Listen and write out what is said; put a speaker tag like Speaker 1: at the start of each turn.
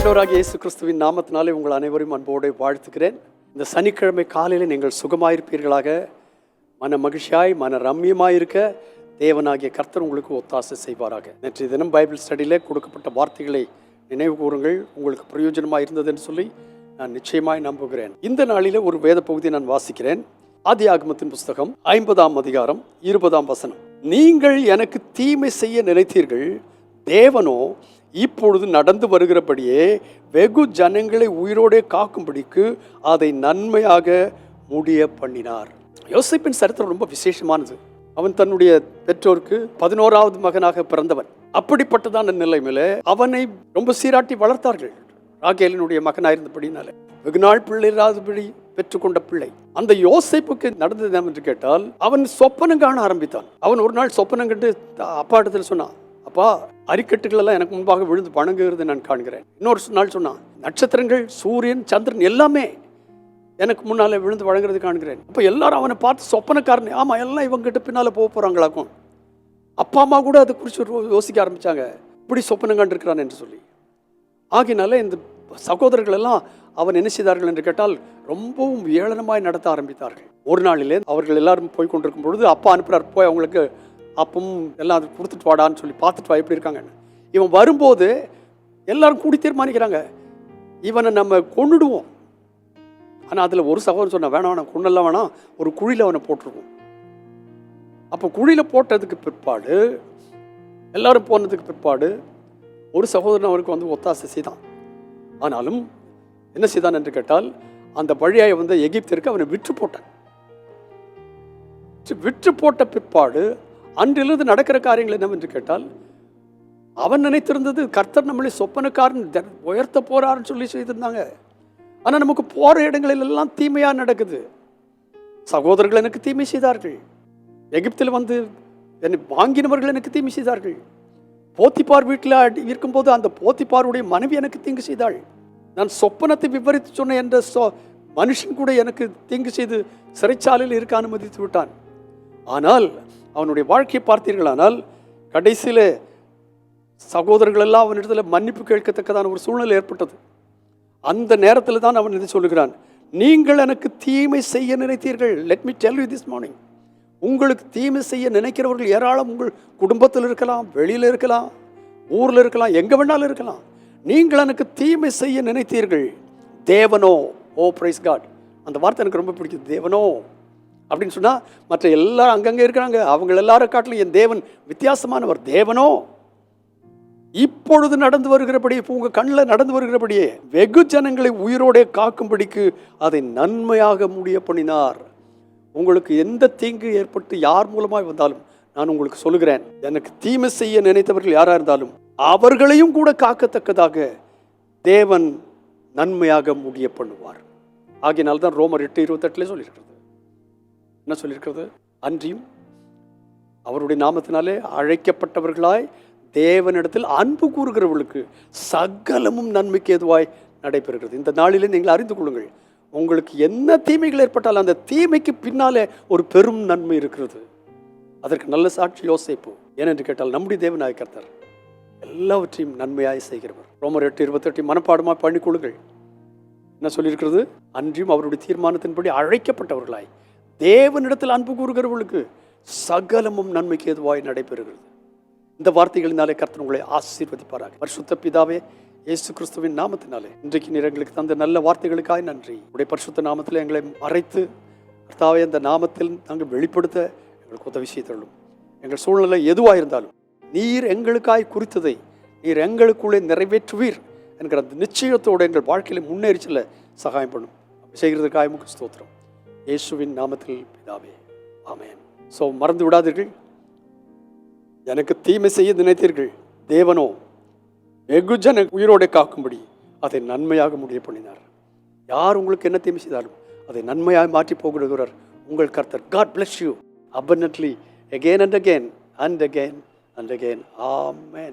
Speaker 1: ஆண்டவராகிய இயேசு கிறிஸ்துவின் நாமத்தினாலே உங்கள் அனைவரையும் அன்போடு வாழ்த்துக்கிறேன் இந்த சனிக்கிழமை காலையில் நீங்கள் சுகமாயிருப்பீர்களாக. மன மகிழ்ச்சியாய் மன ரம்யமாயிருக்க தேவனாகிய கர்த்தர் உங்களுக்கு ஒத்தாசை செய்வாராக. நேற்று தினம் பைபிள் ஸ்டடியிலே கொடுக்கப்பட்ட வார்த்தைகளை நினைவு கூறுங்கள். உங்களுக்கு பிரயோஜனமாக இருந்ததுன்னு சொல்லி நான் நிச்சயமாய் நம்புகிறேன். இந்த நாளில் ஒரு வேத பகுதியை நான் வாசிக்கிறேன். ஆதி ஆகமத்தின் புஸ்தகம் ஐம்பதாம் அதிகாரம் இருபதாம் வசனம். நீங்கள் எனக்கு தீமை செய்ய நினைத்தீர்கள். தேவனோ இப்பொழுது நடந்து வருகிறபடியே வெகு ஜனங்களை உயிரோடே காக்கும்படிக்கு அதை நன்மையாக முடிய பண்ணினார். யோசிப்பின் சரித்திரம் ரொம்ப விசேஷமானது. அவன் தன்னுடைய பெற்றோருக்கு பதினோராவது மகனாக பிறந்தவன். அப்படிப்பட்டதான நிலைமையில அவனை ரொம்ப சீராட்டி வளர்த்தார்கள். ராகேலினுடைய மகனாயிருந்தபடினால. வெகு நாள் பிள்ளைராதபடி பெற்றுக்கொண்ட பிள்ளை. அந்த யோசிப்புக்கு நடந்தது என்று கேட்டால் அவன் சொப்பனம் காண ஆரம்பித்தான். அவன் ஒரு நாள் சொப்பனம் கண்டு அப்பா இடத்துல சொன்னான். அப்பா அரிக்கட்டுகளெல்லாம் எனக்கு முன்பாக விழுந்து வணங்குகிறது நான் காண்கிறேன். இன்னொரு நாள் சொன்னான் நட்சத்திரங்கள் சூரியன் சந்திரன் எல்லாமே எனக்கு முன்னால் விழுந்து வழங்குறது காண்கிறேன். அப்போ எல்லாரும் அவனை பார்த்து சொப்பனக்காரன் ஆமாம் எல்லாம் இவங்ககிட்ட பின்னால் போக போகிறாங்களாக்கும் அப்பா அம்மா கூட அதை குறித்து யோசிக்க ஆரம்பித்தாங்க இப்படி சொப்பனம் கண்டிருக்கிறான் என்று சொல்லி. ஆகினால இந்த சகோதரர்கள் எல்லாம் அவன் என்ன செய்தார்கள் என்று கேட்டால் ரொம்பவும் ஏளனமாய் நடத்த ஆரம்பித்தார்கள். ஒரு நாளிலே அவர்கள் எல்லாரும் போய் கொண்டிருக்கும் பொழுது அப்பா அனுப்புகிறார் போய் அவங்களுக்கு அப்பவும் எல்லாம் அது கொடுத்துட்டு வாடான்னு சொல்லி பார்த்துட்டு வா எப்படி இருக்காங்கன்னு. இவன் வரும்போது எல்லாரும் கூடி தீர்மானிக்கிறாங்க. இவனை நம்ம கொன்னுடுவோம். ஆனால் அதில் ஒரு சகோதரன் சொன்ன வேணாம் வேணாம் கொண்டெல்லாம் வேணாம். ஒரு குழியில் அவனை போட்டிருவோம். அப்போ குழியில் போட்டதுக்கு பிற்பாடு எல்லாரும் போனதுக்கு பிற்பாடு ஒரு சகோதரன் அவருக்கு வந்து ஒத்தாசை செய்தான். ஆனாலும் என்ன செய்தான் என்று கேட்டால் அந்த வழியாய் வந்து எகிப்திற்கு அவனை விற்று போட்டான். விற்று போட்ட பிற்பாடு அன்றிலிருந்து நடக்கிற காரியங்கள் என்னவென்று கேட்டால் அவன் நினைத்திருந்தது கர்த்தர் நம்மளை சொப்பனக்காரன் உயர்த்த போறாருன்னு சொல்லி செய்திருந்தாங்க. ஆனால் நமக்கு போகிற இடங்களில் எல்லாம் தீமையாக நடக்குது. சகோதரர்கள் எனக்கு தீமை செய்தார்கள். எகிப்தில் வந்து என்னை வாங்கினவர்கள் எனக்கு தீமை செய்தார்கள். போத்திப்பார் வீட்டில் அடி- இருக்கும்போது அந்த போத்திப்பாருடைய மனைவி எனக்கு தீங்கு செய்தாள். நான் சொப்பனத்தை விவரித்து சொன்ன என்ற சொ மனுஷன் கூட எனக்கு தீங்கு செய்து சிறைச்சாலையில் இருக்க அனுமதித்து விட்டான். ஆனால் அவனுடைய வாழ்க்கையை பார்த்தீர்களானால் கடைசியில் சகோதரர்கள் எல்லாம் அவனிடத்தில் மன்னிப்பு கேட்கத்தக்கதான ஒரு சூழ்நிலை ஏற்பட்டது. அந்த நேரத்தில் தான் அவன் இதை சொல்லுகிறான். நீங்கள் எனக்கு தீமை செய்ய நினைத்தீர்கள். Let me tell you this morning உங்களுக்கு தீமை செய்ய நினைக்கிறவர்கள் ஏராளம். உங்கள் குடும்பத்தில் இருக்கலாம் வெளியில் இருக்கலாம் ஊரில் இருக்கலாம் எங்கே வேணாலும் இருக்கலாம். நீங்கள் எனக்கு தீமை செய்ய நினைத்தீர்கள். தேவனோ. ஓ பிரைஸ் காட் அந்த வார்த்தை எனக்கு ரொம்ப பிடிக்குது தேவனோ. அப்படின்னு சொன்னால் மற்ற எல்லாரும் அங்கங்கே இருக்கிறாங்க. அவங்க எல்லாரும் காட்டிலும் என் தேவன் வித்தியாசமானவர். தேவனோ? இப்பொழுது நடந்து வருகிறபடி இப்போ உங்கள் கண்ணில் நடந்து வருகிறபடியே வெகு ஜனங்களை உயிரோடே காக்கும்படிக்கு அதை நன்மையாக முடிய பண்ணினார். உங்களுக்கு எந்த தீங்கு ஏற்பட்டு யார் மூலமாக வந்தாலும் நான் உங்களுக்கு சொல்லுகிறேன். எனக்கு தீமை செய்ய நினைத்தவர்கள் யாராக இருந்தாலும் அவர்களையும் கூட காக்கத்தக்கதாக தேவன் நன்மையாக முடிய பண்ணுவார். ஆகையினால தான் ரோமர் எட்டு இருபத்தெட்டுலேயே சொல்லியிருக்கிறது. என்ன சொல்லியிருக்கிறது? அன்றியும் அவருடைய நாமத்தினாலே அழைக்கப்பட்டவர்களாய் தேவனிடத்தில் அன்பு கூறுகிறவர்களுக்கு சகலமும் நன்மைக்கு எதுவாய் நடைபெறுகிறது. இந்த நாளிலே நீங்கள் அறிந்து கொள்ளுங்கள் உங்களுக்கு என்ன தீமைகள் ஏற்பட்டாலும் அந்த தீமைக்கு பின்னாலே ஒரு பெரும் நன்மை இருக்கிறது. அதற்கு நல்ல சாட்சி யோசிப்போம் ஏனென்று கேட்டால் நம்முடைய தேவனாய் கர்த்தர் எல்லாவற்றையும் நன்மையாய் செய்கிறவர். ரோமர் எட்டு இருபத்தெட்டு மனப்பாடமாக பண்ணிக்கொள்ளுங்கள் என்ன சொல்லியிருக்கிறது? அன்றியும் அவருடைய தீர்மானத்தின்படி அழைக்கப்பட்டவர்களாய் தேவனிடத்தில் அன்பு கூறுகிறவர்களுக்கு சகலமும் நன்மைக்கு எதுவாய் நடைபெறுகிறது. இந்த வார்த்தைகளினாலே கர்த்தன் உங்களை ஆசீர்வதிப்பாராக. பரிசுத்த பிதாவே இயேசு கிறிஸ்துவின் நாமத்தினாலே இன்றைக்கு நிறங்களுக்கு எங்களுக்கு தந்த நல்ல வார்த்தைகளுக்காய் நன்றி. உடைய பரிசுத்த நாமத்தில் எங்களை மறைத்து கர்த்தாவே அந்த நாமத்தில் நாங்கள் வெளிப்படுத்த எங்களுக்கு உதவி செய்தள்ளும் எங்கள் சூழ்நிலை எதுவாக இருந்தாலும் நீர் எங்களுக்காய் குறித்ததை நீர் எங்களுக்குள்ளே நிறைவேற்றுவீர் என்கிற அந்த நிச்சயத்தோடு எங்கள் வாழ்க்கையில் முன்னேறிச்சல சகாயம் பண்ணும். செய்கிறதுக்காய் செய்கிறதுக்காக ஸ்தோத்திரம். இயேசுவின் நாமத்தில் பிதாவே ஆமேன். ஸோ மறந்து விடாதீர்கள். எனக்கு தீமை செய்ய நினைத்தீர்கள். தேவனோ வெகுஜன உயிரோடு காக்கும்படி அதை நன்மையாக முடிவு பண்ணினார். யார் உங்களுக்கு என்ன தீமை செய்தாலும் அதை நன்மையாக மாற்றி போகிறவர் உங்கள் கர்த்தர். God bless you abundantly again and again and again and again. Amen.